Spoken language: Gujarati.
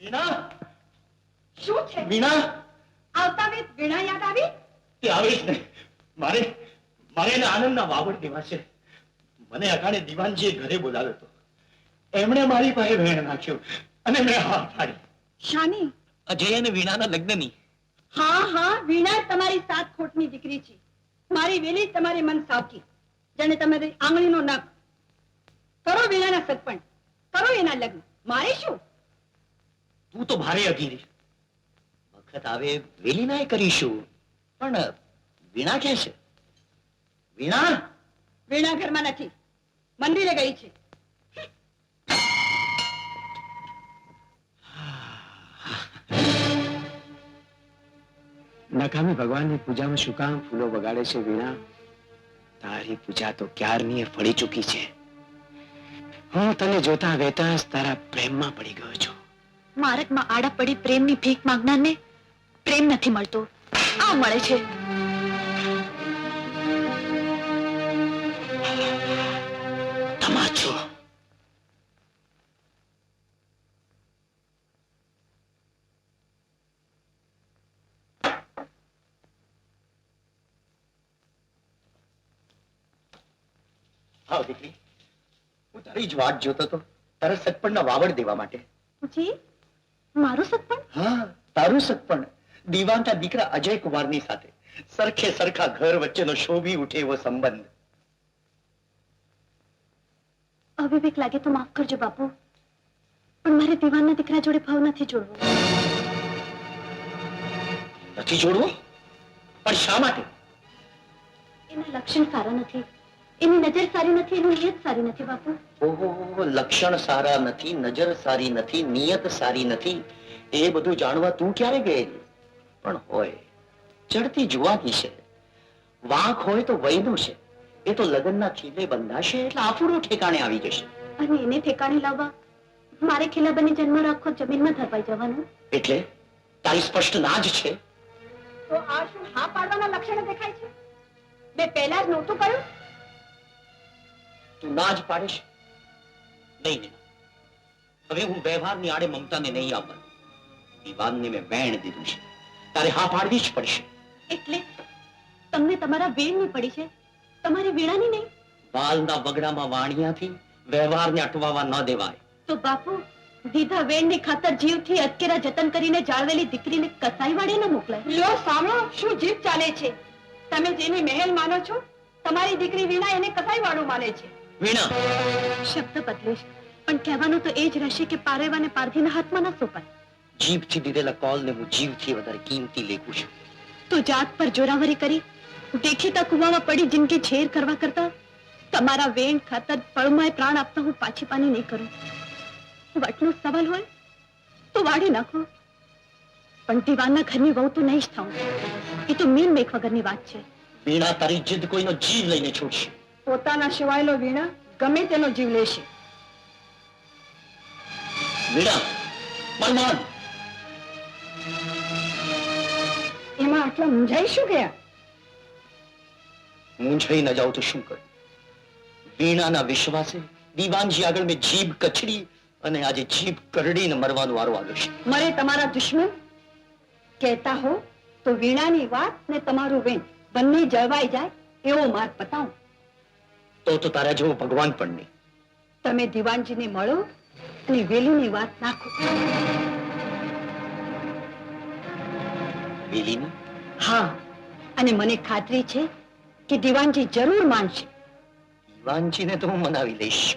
વીણા શું છે? વીણા આવતા વેત વીણા યાદ આવી? તે આવે જ મારે મારે એને આનંદના વાવડ દેવા છે. મને અટાણે દિવાનજીએ ઘરે બોલાવ્યો હતો. એમણે મારી પાસે વેણ નાખ્યો અને મેં હા પાડી. શાની? અજય અને વીણાના લગ્નની. હા હા વીણા તમારી સાત ખોટની દીકરી છે. મારી વેલી તમારી મન સાવકી. જેને તમારી આંગળીનો નખ કરો વીણાના સગપણ કરો એના લગ્ન. મારે શું? તું તો ભારે અઘીરી વખત આવે વેલીનાય કરીશું પણ વીણા કે છે? વીણા? વીણા ઘરમાં નથી. મંદિરે ગઈ છે. નકામી ભગવાનની પૂજામાં શું કામ ફૂલો વગાડે છે વીણા? તારી પૂજા તો ક્યારની ફળી ચૂકી છે? હું તને જોતા વેતા તારા પ્રેમમાં પડી ગયો છું. મારકમાં આડા પડી પ્રેમની ભીખ માંગનારને પ્રેમ નથી મળતો. આ મળે છે. તમાચો દીકરી. હું તારી જ વાત જોતો હતો તારા સગપણના વાવડ દેવા માટે. જી? મારું સગપણ? હા તારું સગપણ. દીવાનતા દીકરા અજય કુમારની સાથે. સરખે સરખા ઘર વચ્ચેનો શોભી ઉઠે એવો સંબંધ. અવિવેક લાગે તો માફ કરજો બાપુ. પણ મારે દીવાનના દીકરા જોડે ભાવ નથી જોડવો. નથી જોડવો? પણ શા માટે? એના લક્ષણ સારા નથી. એની નજર સારી નથી એનું નિયત સારી નથી બાપુ. ઓહો લક્ષણ સારા નથી નજર સારી નથી નિયત સારી નથી એ બધું જાણવા તું ક્યારે ગયેલી? પણ હોય ચડતી જુવાની છે. વાંક હોય તો વયનું છે. એ તો લગ્નના ખીલે બંધાશે એટલે આફુડો ઠેકાણે આવી જશે. અને એને ઠેકાણે લાવવા મારે ખીલા બની જન્મ રાખો જમીનમાં ધરવાઈ જવાનું. એટલે તારી સ્પષ્ટ ના જ છે. તો આ શું હા પાડવાના લક્ષણો દેખાય છે? મેં પહેલા જ નહોતું કહ્યું. તું ના જ પાડીશ? નહીં હવે હું વ્યવહારની આડે મમતાને નહીં આવવા દીવાનને મેં વેણ દીધું છે. તારે હા પાડવી જ પડશે. એટલે તમને તમારા વેણની પડી છે? તમારી વીણાની નહીં? વાલના વગડામાં વાણિયાથી વ્યવહારને અટવાવા ન દેવાય. તો બાપુ દીધા વેણની ખાતર જીવથી અટકેરા જતન કરીને જાળવેલી દીકરીને કસાઈ વાળે ન મોકલાય. લ્યો સાંભળો શું જીભ ચાલે છે? તમે જેને મહેલ માનો છો તમારી દીકરી વીણા એને કસાઈ વાળું માને છે. વીણા. શબ્દ બદલીશ. પણ કહેવાનું તો એ જ રહેશે કે પારેવાને પારધીના હાથમાં ન સોંપાય. જીભથી દીધેલા કોલને હું જીવથી વધારે કિંમતી લેખું છું. તો જાત પર જોરાવરી કરી. દેખીતા કુવામાં પડી જિંદગી ઝેર કરવા કરતા. તમારા વેણ ખાતર પળમાય પ્રાણ આપતા હું પાછી પાની નહીં કરું. વટનો સવાલ હોય તો વાળી નાખો. પણ દીવાના ઘરની વહુ તો નહીં જ થાઉં. એ તો મીન મેક વગરની વાત છે. વીણા તારી જીદ કોઈનો જીવ લઈને છૂટશે. પોતાના સિવાયનો વીણા ગમે તેનો જીવ લેશે. વીણા એમાં આટલા મૂંઝાઈ શું ગયા? મૂંઝાઈ ન જાઉં તો શું કરું? વીણાના વિશ્વાસે દીવાનજી આગળ મેં જીભ કચડી અને આજે જીભ કરડીને મરવાનો વારો આવ્યો છે. મરે તમારા દુશ્મન? કહેતા હો તો વીણાની વાત ને તમારું વેણ બંને જળવાઈ જાય એવો માર્ગ બતાવો. તો તો તારા જેવો ભગવાન પણ નહીં. તમે દિવાનજીને મળો અને વેલીની વાત નાખો. વેલીની? હા અને મને ખાતરી છે કે દીવાનજી જરૂર માનશે. દિવાનજીને તો હું મનાવી લઈશ.